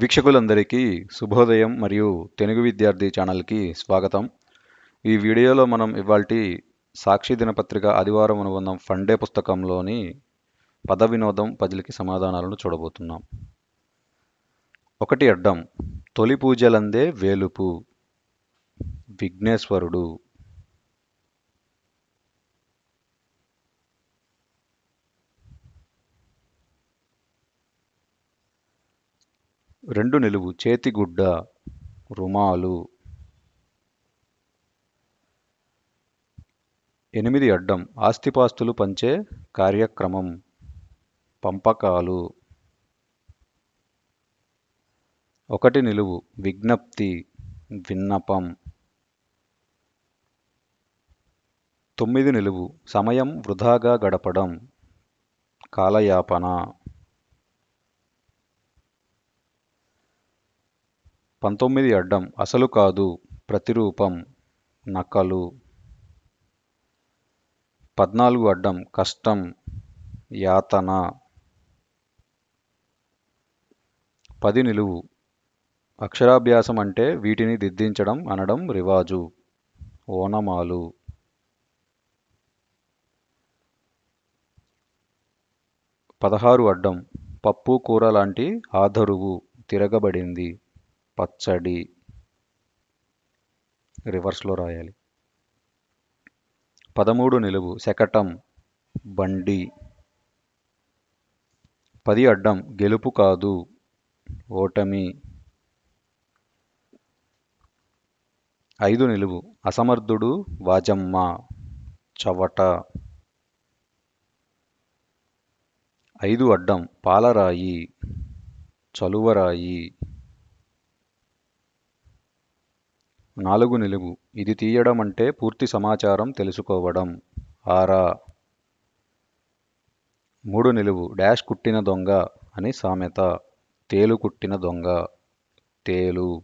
వీక్షకులందరికీ శుభోదయం మరియు తెలుగు విద్యార్థి ఛానల్కి స్వాగతం. ఈ వీడియోలో మనం ఇవాల్టి సాక్షి దినపత్రిక ఆదివారం అనుబంధం ఫండే పుస్తకంలోని పద వినోదం పజిల్కి సమాధానాలను చూడబోతున్నాం. ఒకటి అడ్డం తొలి పూజలందే వేలుపు విఘ్నేశ్వరుడు. రెండు నిలువు చేతిగుడ్డ రుమాలు. ఎనిమిది అడ్డం ఆస్తిపాస్తులు పంచే కార్యక్రమం. పంపకాలు. ఒకటి నిలువు విజ్ఞప్తి విన్నపం. తొమ్మిది నిలువు సమయం వృధాగా గడపడం. కాలయాపన. పంతొమ్మిది అడ్డం అసలు కాదు ప్రతిరూపం నకలు. పద్నాలుగు అడ్డం కష్టం యాతన. పది నిలువు అక్షరాభ్యాసం అంటే వీటిని దిద్దించడం అనడం రివాజు ఓనమాలు. పదహారు అడ్డం పప్పు కూర లాంటి ఆధరువు తిరగబడింది. పచ్చడి రివర్స్లో రాయాలి. పదమూడు నిలువు శకటం బండి. పది అడ్డం గెలుపు కాదు ఓటమి. ఐదు నిలువు అసమర్థుడు వాజమ్మ చవట. ఐదు అడ్డం పాలరాయి చలువరాయి. నాలుగు నిలువు. ఇది తీయడం అంటే పూర్తి సమాచారం తెలుసుకోవడం. ఆరా. మూడు నిలువు. డాష్ కుట్టిన దొంగ అని సామెత. తేలు కుట్టిన దొంగ. తేలు.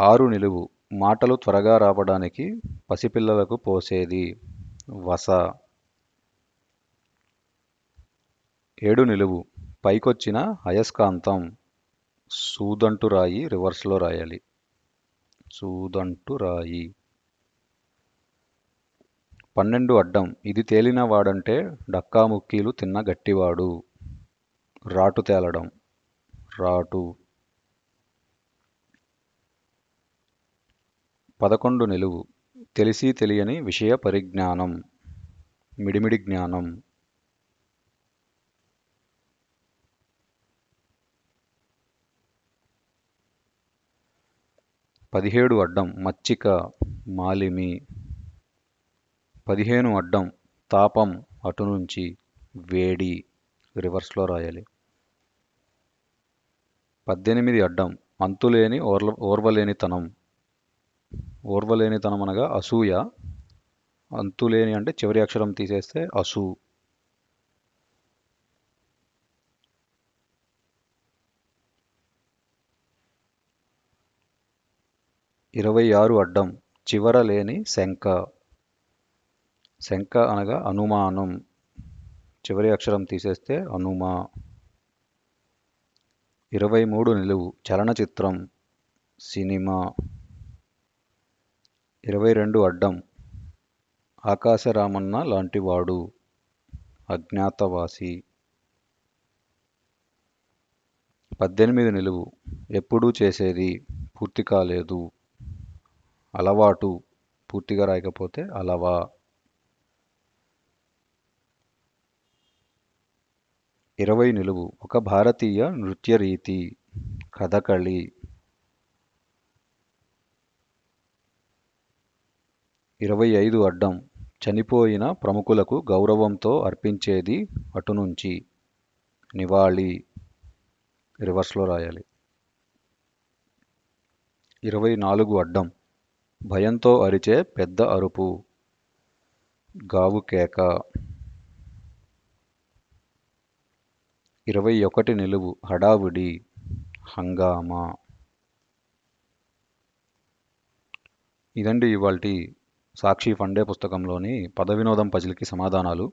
ఆరు నిలువు. మాటలు త్వరగా రావడానికి పసిపిల్లలకు పోసేది. వస. ఏడు నిలువు. పైకొచ్చిన అయస్కాంతం. సూదంటు రాయి రివర్స్లో రాయాలి. సూదంటు రాయి. పన్నెండు అడ్డం ఇది తేలిన వాడంటే డక్కాముక్కీలు తిన్న గట్టివాడు. రాటు తేలడం రాటు. పదకొండు నిలువు తెలిసి తెలియని విషయ పరిజ్ఞానం మిడిమిడి జ్ఞానం. పదిహేడు అడ్డం మచ్చిక మాలిమి. పదిహేను అడ్డం తాపం అటు నుంచి వేడి రివర్స్లో రాయాలి. పద్దెనిమిది అడ్డం అంతులేని ఓర్ల ఓర్వలేనితనం. ఓర్వలేనితనం అనగా అసూయ. అంతులేని అంటే చివరి అక్షరం తీసేస్తే అసూ. ఇరవై ఆరు అడ్డం చివర లేని శంక శంక అనగా అనుమానం. చివరి అక్షరం తీసేస్తే అనుమా. ఇరవై మూడు నిలువు చలనచిత్రం సినిమా. ఇరవై రెండు అడ్డం ఆకాశరామన్న లాంటివాడు అజ్ఞాతవాసి. పద్దెనిమిది నిలువు ఎప్పుడూ చేసేది పూర్తి కాలేదు అలవాటు పూర్తిగా రాయకపోతే అలవా. ఇరవై నిలువు ఒక భారతీయ నృత్య రీతి కథకళి. ఇరవై ఐదు అడ్డం చనిపోయిన ప్రముఖులకు గౌరవంతో అర్పించేది అటు నుంచి నివాళి. రివర్స్లో రాయాలి. ఇరవై నాలుగు అడ్డం భయంతో అరిచే పెద్ద అరుపు. గావు కేక. ఇరవై ఒకటి నిలువు హడావుడి. హంగామా. ఇదండి ఇవాళ సాక్షి ఫండే పుస్తకంలోని పదవినోదం పజిల్కి సమాధానాలు.